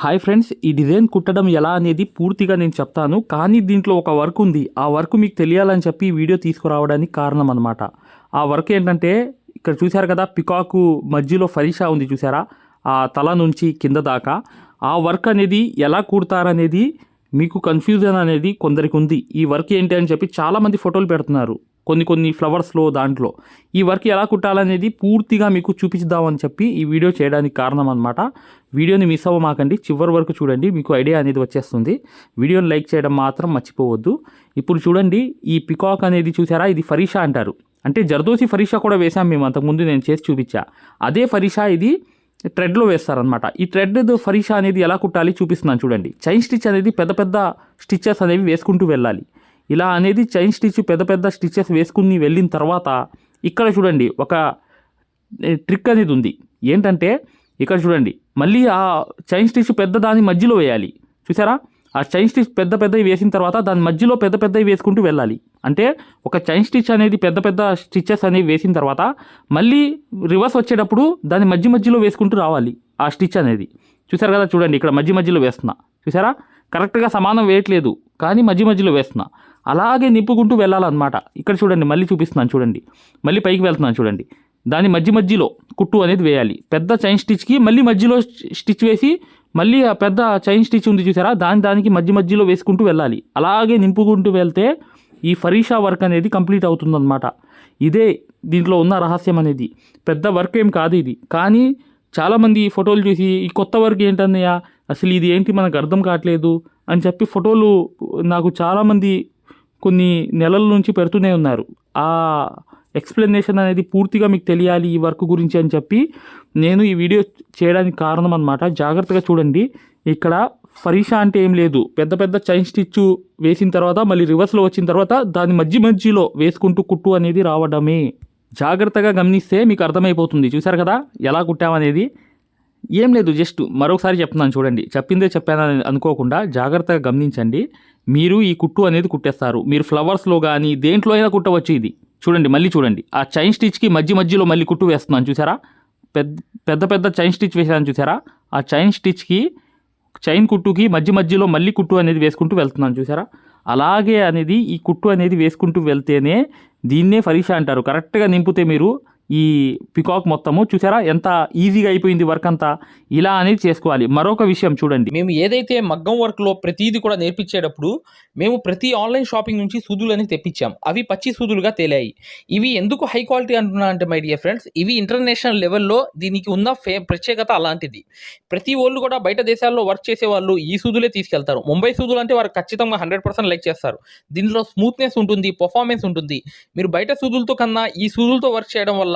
Hi friends ఈ design కుట్టడం ఎలా అనేది పూర్తిగా నేను చెప్తాను కానీ దీంట్లో ఒక వర్క్ ఉంది. ఆ వర్క్ మీకు తెలియాలని చెప్పి ఈ వీడియో తీసుకురావడానికి కారణం అనమాట ఆ వర్క్ ఏంటంటే ఇక్కడ చూశారు కదా పికాకు మధ్యలో ఫరిషా ఉంది చూసారా ఆ తల నుంచి కింద దాకా. ఆ వర్క్ అనేది ఎలా కుడతారనేది మీకు కన్ఫ్యూజన్ అనేది కొందరికి ఉంది. ఈ వర్క్ ఏంటి అని చెప్పి చాలామంది ఫోటోలు పెడుతున్నారు. కొన్ని కొన్ని ఫ్లవర్స్లో దాంట్లో. ఈ వర్క్ ఎలా కుట్టాలనేది పూర్తిగా మీకు చూపించుదామని చెప్పి ఈ వీడియో చేయడానికి కారణం అనమాట వీడియోని మిస్ అవ్వమాకండి. చివరి వరకు చూడండి. మీకు ఐడియా అనేది వచ్చేస్తుంది. వీడియోని లైక్ చేయడం మాత్రం మర్చిపోవద్దు. ఇప్పుడు చూడండి. ఈ పికాక్ అనేది చూసారా? ఇది ఫరీషా అంటారు. అంటే జర్దోసి ఫరీషా కూడా వేసాం మేము. అంతకుముందు నేను చేసి చూపించా. అదే ఫరీషా ఇది థ్రెడ్లో వేస్తారనమాట ఈ థ్రెడ్ ఫరీషా అనేది ఎలా కుట్టాలి చూపిస్తున్నాను చూడండి. చైన్ స్టిచ్ అనేది పెద్ద పెద్ద స్టిచ్చెస్ అనేవి వేసుకుంటూ వెళ్ళాలి. ఇలా అనేది చైన్ స్టిచ్ పెద్ద పెద్ద స్టిచ్చెస్ వేసుకుని వెళ్ళిన తర్వాత ఇక్కడ చూడండి ఒక ట్రిక్ అనేది ఉంది. ఏంటంటే ఇక్కడ చూడండి మళ్ళీ ఆ చైన్ స్టిచ్ పెద్ద దాని మధ్యలో వేయాలి. చూసారా? ఆ చైన్ స్టిచ్ పెద్ద పెద్దవి వేసిన తర్వాత దాని మధ్యలో పెద్ద పెద్దవి వేసుకుంటూ వెళ్ళాలి. అంటే ఒక చైన్ స్టిచ్ అనేది పెద్ద పెద్ద స్టిచ్చెస్ అనేవి వేసిన తర్వాత మళ్ళీ రివర్స్ వచ్చేటప్పుడు దాని మధ్య మధ్యలో వేసుకుంటూ రావాలి ఆ స్టిచ్ అనేది. చూసారు కదా? చూడండి ఇక్కడ మధ్య మధ్యలో వేస్తున్నా. చూసారా? కరెక్ట్గా సమానం వేయట్లేదు. కానీ మధ్య మధ్యలో వేస్తున్నా. అలాగే నింపుకుంటూ వెళ్ళాలన్నమాట. ఇక్కడ చూడండి మళ్ళీ చూపిస్తున్నాను చూడండి. మళ్ళీ పైకి వెళ్తున్నాను చూడండి. దాని మధ్య మధ్యలో కుట్టు అనేది వేయాలి. పెద్ద చైన్ స్టిచ్కి మళ్ళీ మధ్యలో స్టిచ్ వేసి మళ్ళీ ఆ పెద్ద చైన్ స్టిచ్ ఉంది చూసారా? దాని దానికి మధ్య మధ్యలో వేసుకుంటూ వెళ్ళాలి. అలాగే నింపుకుంటూ వెళ్తే ఈ ఫరీషా వర్క్ అనేది కంప్లీట్ అవుతుందన్నమాట. ఇదే దీంట్లో ఉన్న రహస్యం అనేది. పెద్ద వర్క్ ఏం కాదు ఇది. కానీ చాలామంది ఈ ఫోటోలు చూసి ఈ కొత్త వర్క్ ఏంటన్నయ్యా? అసలు ఇది ఏంటి మనకు అర్థం కావట్లేదు అని చెప్పి ఫోటోలు నాకు చాలామంది కొన్ని నెలల నుంచి పెడుతూనే ఉన్నారు. ఆ ఎక్స్ప్లెనేషన్ అనేది పూర్తిగా మీకు తెలియాలి ఈ వర్క్ గురించి అని చెప్పి నేను ఈ వీడియో చేయడానికి కారణం అనమాట జాగ్రత్తగా చూడండి. ఇక్కడ ఫరీషా అంటే ఏం లేదు. పెద్ద పెద్ద చైన్ స్టిచ్ వేసిన తర్వాత మళ్ళీ రివర్స్లో వచ్చిన తర్వాత దాని మధ్య మధ్యలో వేసుకుంటూ కుట్టు అనేది రావడమే. జాగ్రత్తగా గమనిస్తే మీకు అర్థమైపోతుంది. చూసారు కదా? ఎలా కుట్టామనేది? ఏం లేదు జస్ట్ మరొకసారి చెప్తున్నాను చూడండి. చెప్పిందే చెప్పానని అనుకోకుండా జాగ్రత్తగా గమనించండి. మీరు ఈ కుట్టు అనేది కుట్టేస్తారు. మీరు ఫ్లవర్స్లో కానీ దేంట్లో అయినా కుట్టవచ్చు ఇది. చూడండి మళ్ళీ చూడండి. ఆ చైన్ స్టిచ్కి మధ్య మధ్యలో మళ్ళీ కుట్టు వేస్తున్నాను చూసారా? పెద్ద పెద్ద పెద్ద చైన్ స్టిచ్ వేసాను చూసారా? ఆ చైన్ స్టిచ్కి చైన్ కుట్టుకి మధ్య మధ్యలో మళ్ళీ కుట్టు అనేది వేసుకుంటూ వెళ్తున్నాను చూసారా? అలాగే అనేది ఈ కుట్టు అనేది వేసుకుంటూ వెళ్తేనే దీన్నే ఫరీషా అంటారు. కరెక్ట్గా నింపితే మీరు ఈ పికాక్ మొత్తము చూసారా? ఎంత ఈజీగా అయిపోయింది వర్క్ అంతా. ఇలా అనేది చేసుకోవాలి. మరొక విషయం చూడండి. మేము ఏదైతే మగ్గం వర్క్లో ప్రతిదీ కూడా నేర్పించేటప్పుడు మేము ప్రతి ఆన్లైన్ షాపింగ్ నుంచి సూదులని తెప్పించాం. అవి పచ్చి సూదులుగా తేలాయి. ఇవి ఎందుకు హై క్వాలిటీ అంటున్నా అంటే మై డియర్ ఫ్రెండ్స్ ఇవి ఇంటర్నేషనల్ లెవెల్లో దీనికి ఉన్న ఫే ప్రత్యేకత అలాంటిది. ప్రతి వాళ్ళు కూడా బయట దేశాల్లో వర్క్ చేసే వాళ్ళు ఈ సూదులే తీసుకెళ్తారు. ముంబై సూదులు అంటే వారు ఖచ్చితంగా హండ్రెడ్ పర్సెంట్ లైక్ చేస్తారు. దీనిలో స్మూత్నెస్ ఉంటుంది పర్ఫార్మెన్స్ ఉంటుంది. మీరు బయట సూదులతో కన్నా ఈ సూదులతో వర్క్ చేయడం వల్ల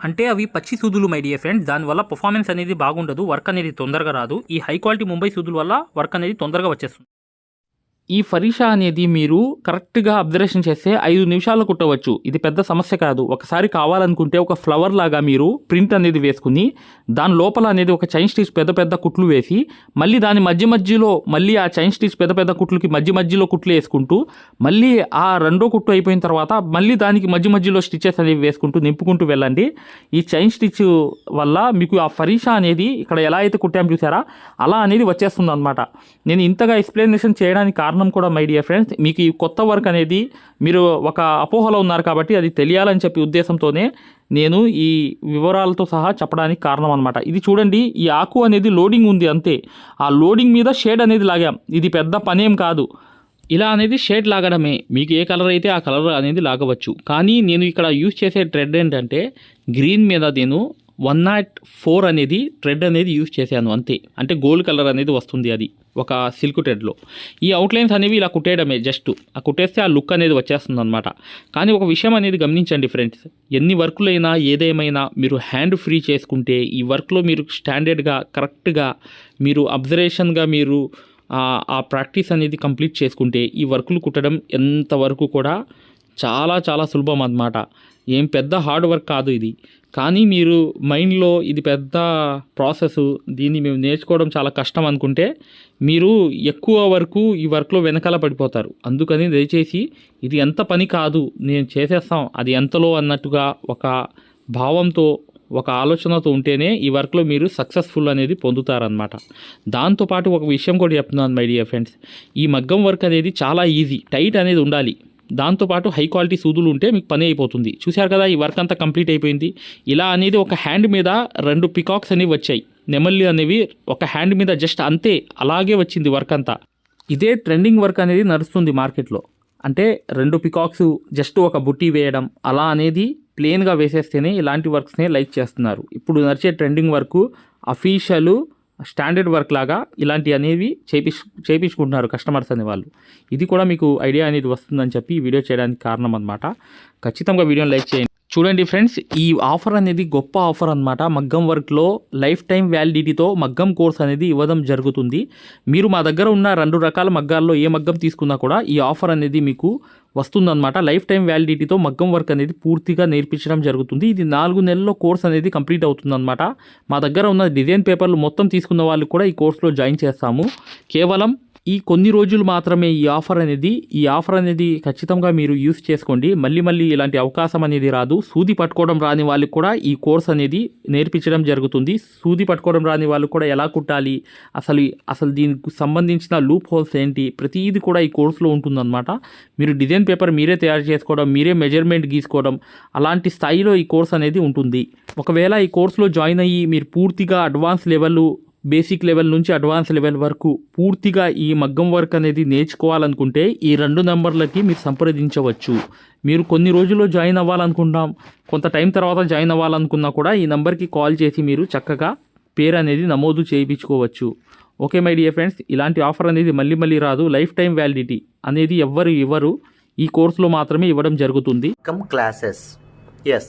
అంటే అవి పచ్చి సూదులు మై డియర్ ఫ్రెండ్ దానివల్ల పర్ఫార్మెన్స్ అనేది బాగుండదు వర్క్ అనేది తొందరగా రాదు. ఈ హై క్వాలిటీ ముంబై సూదుల వల్ల వర్క్ అనేది తొందరగా వచ్చేస్తుంది. ఈ ఫరీషా అనేది మీరు కరెక్ట్గా అబ్జర్వేషన్ చేస్తే ఐదు నిమిషాల్లో కుట్టవచ్చు. ఇది పెద్ద సమస్య కాదు. ఒకసారి కావాలనుకుంటే ఒక ఫ్లవర్ లాగా మీరు ప్రింట్ అనేది వేసుకుని దాని లోపల అనేది ఒక చైన్ స్టిచ్ పెద్ద పెద్ద కుట్లు వేసి మళ్ళీ దాని మధ్య మధ్యలో మళ్ళీ ఆ చైన్ స్టిచ్ పెద్ద పెద్ద కుట్లకి మధ్య మధ్యలో కుట్లు వేసుకుంటూ మళ్ళీ ఆ రెండో కుట్టు అయిపోయిన తర్వాత మళ్ళీ దానికి మధ్య మధ్యలో స్టిచెస్ అనేవి వేసుకుంటూ నింపుకుంటూ వెళ్ళండి. ఈ చైన్ స్టిచ్ వల్ల మీకు ఆ ఫరీషా అనేది ఇక్కడ ఎలా అయితే కుట్టాము చూసారా అలా అనేది వచ్చేస్తుంది అనమాట నేను ఇంతగా ఎక్స్ప్లెనేషన్ చేయడానికి కారణం కూడా మై డియర్ ఫ్రెండ్స్ మీకు ఈ కొత్త వర్క్ అనేది మీరు ఒక అపోహలో ఉన్నారు కాబట్టి అది తెలియాలని చెప్పి ఉద్దేశంతోనే నేను ఈ వివరాలతో సహా చెప్పడానికి కారణం అనమాట ఇది చూడండి ఈ ఆకు అనేది లోడింగ్ ఉంది అంతే. ఆ లోడింగ్ మీద షేడ్ అనేది లాగాం. ఇది పెద్ద పనేం కాదు. ఇలా అనేది షేడ్ లాగడమే. మీకు ఏ కలర్ అయితే ఆ కలర్ అనేది లాగవచ్చు. కానీ నేను ఇక్కడ యూజ్ చేసే ట్రెడ్ ఏంటంటే గ్రీన్ మీద నేను వన్ నాట్ ఫోర్ అనేది ట్రెడ్ అనేది యూజ్ చేశాను అంతే. అంటే గోల్డ్ కలర్ అనేది వస్తుంది అది. ఒక సిల్క్ టెడ్లో ఈ అవుట్లైన్స్ అనేవి ఇలా కుట్టేయడమే జస్ట్ ఆ కుట్టేస్తే ఆ లుక్ అనేది వచ్చేస్తుంది అనమాట కానీ ఒక విషయం అనేది గమనించండి ఫ్రెండ్స్ ఎన్ని వర్కులైనా ఏదేమైనా మీరు హ్యాండ్ ఫ్రీ చేసుకుంటే ఈ వర్క్లో మీరు స్టాండర్డ్గా కరెక్ట్గా మీరు అబ్జర్వేషన్గా మీరు ఆ ప్రాక్టీస్ అనేది కంప్లీట్ చేసుకుంటే ఈ వర్కులు కుట్టడం ఎంతవరకు కూడా చాలా చాలా సులభం అన్నమాట. ఏం పెద్ద హార్డ్ వర్క్ కాదు ఇది. కానీ మీరు మైండ్లో ఇది పెద్ద ప్రాసెస్ దీన్ని మేము నేర్చుకోవడం చాలా కష్టం అనుకుంటే మీరు ఎక్కువ వరకు ఈ వర్క్లో వెనకాల పడిపోతారు. అందుకని దయచేసి ఇది ఎంత పని కాదు నేను చేసేస్తాం అది ఎంతలో అన్నట్టుగా ఒక భావంతో ఒక ఆలోచనతో ఉంటేనే ఈ వర్క్లో మీరు సక్సెస్ఫుల్ అనేది పొందుతారనమాట దాంతోపాటు ఒక విషయం కూడా చెప్తున్నాను మై డియర్ ఫ్రెండ్స్. ఈ మగ్గం వర్క్ అనేది చాలా ఈజీ టైట్ అనేది ఉండాలి. దాంతోపాటు హై క్వాలిటీ సూదులు ఉంటే మీకు పని అయిపోతుంది. చూశారు కదా ఈ వర్క్ అంతా కంప్లీట్ అయిపోయింది. ఇలా అనేది ఒక హ్యాండ్ మీద రెండు పికాక్స్ అనేవి వచ్చాయి. నెమల్లి అనేవి ఒక హ్యాండ్ మీద జస్ట్ అంతే అలాగే వచ్చింది వర్క్ అంతా. ఇదే ట్రెండింగ్ వర్క్ అనేది నడుస్తుంది మార్కెట్లో. అంటే రెండు పికాక్స్ జస్ట్ ఒక బుట్టి వేయడం అలా అనేది ప్లెయిన్గా వేసేస్తేనే ఇలాంటి వర్క్స్నే లైక్ చేస్తున్నారు. ఇప్పుడు నడిచే trending work official standard work లాగా ఇలాంటి అనేవి చేపించు చేయించుకుంటున్నారు కస్టమర్స్ అనే వాళ్ళు. ఇది కూడా మీకు ఐడియా అనేది వస్తుందని చెప్పి వీడియో చేయడానికి కారణం అనమాట ఖచ్చితంగా వీడియోని లైక్ చేయండి. చూడండి ఫ్రెండ్స్ ఈ ఆఫర్ అనేది గొప్ప ఆఫర్ అన్నమాట. మగ్గం వర్క్లో లైఫ్ టైం వ్యాలిడిటీతో మగ్గం కోర్స్ అనేది ఇవ్వడం జరుగుతుంది. మీరు మా దగ్గర ఉన్న రెండు రకాల మగ్గాల్లో ఏ మగ్గం తీసుకున్నా కూడా ఈ ఆఫర్ అనేది మీకు వస్తుందన్నమాట. లైఫ్ టైం వ్యాలిడిటీతో మగ్గం వర్క్ అనేది పూర్తిగా నేర్పించడం జరుగుతుంది. ఇది నాలుగు నెలల్లో కోర్స్ అనేది కంప్లీట్ అవుతుందన్నమాట. మా దగ్గర ఉన్న డిజైన్ పేపర్లు మొత్తం తీసుకున్న వాళ్ళు కూడా ఈ కోర్సులో జాయిన్ చేస్తాము. కేవలం ఈ కొన్ని రోజులు మాత్రమే ఈ ఆఫర్ అనేది ఈ ఆఫర్ అనేది ఖచ్చితంగా మీరు యూస్ చేసుకోండి. మళ్ళీ మళ్ళీ ఇలాంటి అవకాశం అనేది రాదు. సూది పట్టుకోవడం రాని వాళ్ళకి కూడా ఈ కోర్స్ అనేది నేర్పించడం జరుగుతుంది. సూది పట్టుకోవడం రాని వాళ్ళు కూడా ఎలా కుట్టాలి? అసలు అసలు దీనికి సంబంధించిన లూప్ హోల్స్ ఏంటి? ప్రతిదీ కూడా ఈ కోర్సులో ఉంటుందన్నమాట. మీరు డిజైన్ పేపర్ మీరే తయారు చేసుకోవడం మీరే మెజర్మెంట్ గీసుకోవడం అలాంటి స్థాయిలో ఈ కోర్స్ అనేది ఉంటుంది. ఒకవేళ ఈ కోర్సులో జాయిన్ అయ్యి మీరు పూర్తిగా అడ్వాన్స్ లెవెల్ బేసిక్ లెవెల్ నుంచి అడ్వాన్స్ లెవెల్ వరకు పూర్తిగా ఈ మగ్గం వర్క్ అనేది నేర్చుకోవాలనుకుంటే ఈ రెండు నెంబర్లకి మీరు సంప్రదించవచ్చు. మీరు కొన్ని రోజుల్లో జాయిన్ అవ్వాలనుకుంటాం కొంత టైం తర్వాత జాయిన్ అవ్వాలనుకున్నా కూడా ఈ నెంబర్కి కాల్ చేసి మీరు చక్కగా పేరు అనేది నమోదు చేయించుకోవచ్చు. ఓకే మై డియర్ ఫ్రెండ్స్ ఇలాంటి ఆఫర్ అనేది మళ్ళీ మళ్ళీ రాదు. లైఫ్ టైం వ్యాలిడిటీ అనేది ఎవ్వరు ఇవ్వరు. ఈ కోర్సులో మాత్రమే ఇవ్వడం జరుగుతుంది. Come classes yes